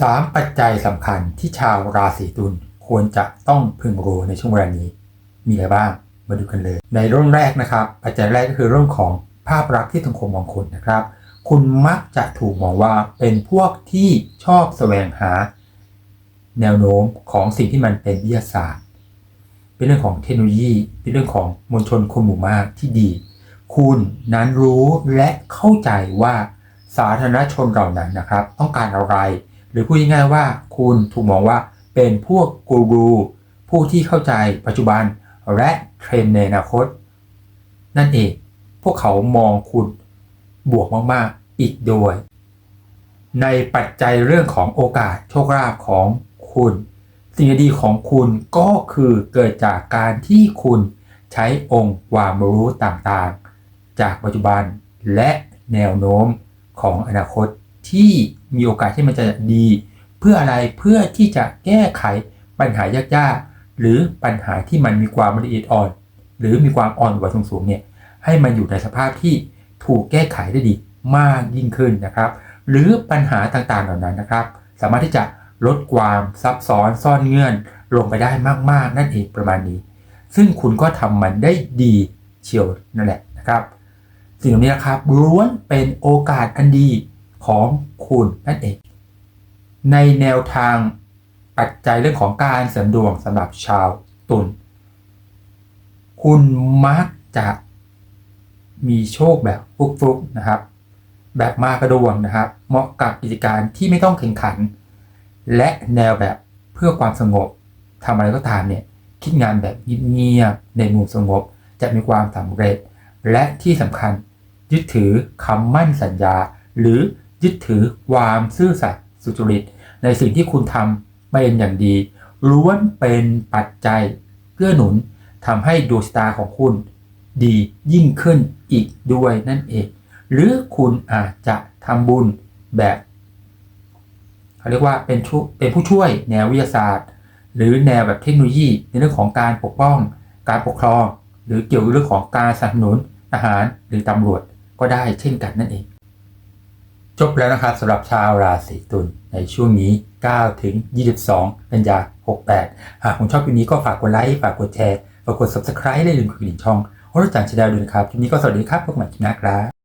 3 ปัจจัยสำคัญที่ชาวราศีตุลควรจะต้องพึงรู้ในช่วงเวลานี้ มีอะไรบ้างมาดูกันเลย ในเรื่องแรกนะครับ ปัจจัยแรกก็คือเรื่องของภาพลักษณ์ที่สังคมมองคุณนะครับ คุณมักจะถูกมองว่าเป็นพวกที่ชอบแสวงหา แนวโน้มของสิ่งที่มันเป็นวิทยาศาสตร์ เป็นเรื่องของเทคโนโลยี เป็นเรื่องของมวลชนคนหมู่มากที่ดี คุณนั้นรู้และเข้าใจว่าสาธารณชนเหล่านั้นนะครับ ต้องการอะไร รือพูดง่ายๆว่าคุณถูกมองว่าเป็นพวกกูรูผู้ที่เข้าใจปัจจุบันและเทรนด์ในอนาคต นั่นเอง พวกเขามองคุณบวกมากๆอีกโดย ในปัจจัยเรื่องของโอกาสโชคลาภของคุณ สิ่งดีของคุณก็คือเกิดจากการที่คุณใช้องค์ความรู้ต่างๆ จากปัจจุบันและแนวโน้มของอนาคตที่ มีโอกาสที่มันจะดี เพื่ออะไรเพื่อที่จะแก้ไขปัญหายากๆ หรือปัญหาที่มันมีความละเอียดอ่อน หรือมีความอ่อนไหวสูงๆเนี่ยให้มันอยู่ในสภาพที่ถูกแก้ไขได้ดีมากยิ่งขึ้นนะครับ หรือปัญหาต่างๆเหล่านั้นนะครับ สามารถที่จะลดความซับซ้อนซ่อนเงื่อน ลงไปได้มากๆ นั่นเองประมาณนี้ ซึ่งคุณก็ทำมันได้ดีเชียวนั่นแหละนะครับ สิ่งเหล่านี้นะครับล้วนเป็นโอกาสอันดี ของคุณนั่นเอง ในแนวทางปัจจัยเรื่องของการเสริมดวงสำหรับชาวตุลคุณมักจะมีโชคแบบฟลุกๆนะครับ แบบมากระดวงนะครับ เหมาะกับกิจการที่ไม่ต้องแข่งขัน และแนวแบบเพื่อความสงบทำอะไรก็ตามเนี่ยคิดงานแบบเงียบๆในมุมสงบจะมีความสำเร็จ และที่สำคัญยึดถือคำมั่นสัญญา หรือ ยึดถือความซื่อสัตย์สุจริต ในสิ่งที่คุณทำเป็นอย่างดีล้วนเป็นปัจจัยเกื้อหนุนทำให้ดวงชะตาของคุณ ดียิ่งขึ้นอีกด้วยนั่นเอง หรือคุณอาจจะทำบุญแบบเขาเรียกว่าเป็นชเป็นผู้ช่วยแนววิทยาศาสตร์ หรือแนวแบบเทคโนโลยี ในเรื่องของการปกป้อง การปกครอง หรือเกี่ยวกับเรื่องของการสนับสนุนทหารหรือตำรวจก็ได้เช่นกันนั่นเอง จบแล้วนะครับสำหรับชาวราศีตุลในช่วงนี้ 9 ถึง 22 กันยา 68 หากคุณชอบคลิปนี้ก็ฝากกดไลค์ ฝากกดแชร์ ฝากกด subscribe และอย่าลืมกดกระดิ่งช่องโอรจันชาดาด้วยนะครับคลิปนี้ก็สวัสดีครับพบกันใหม่คลิปหน้าครับ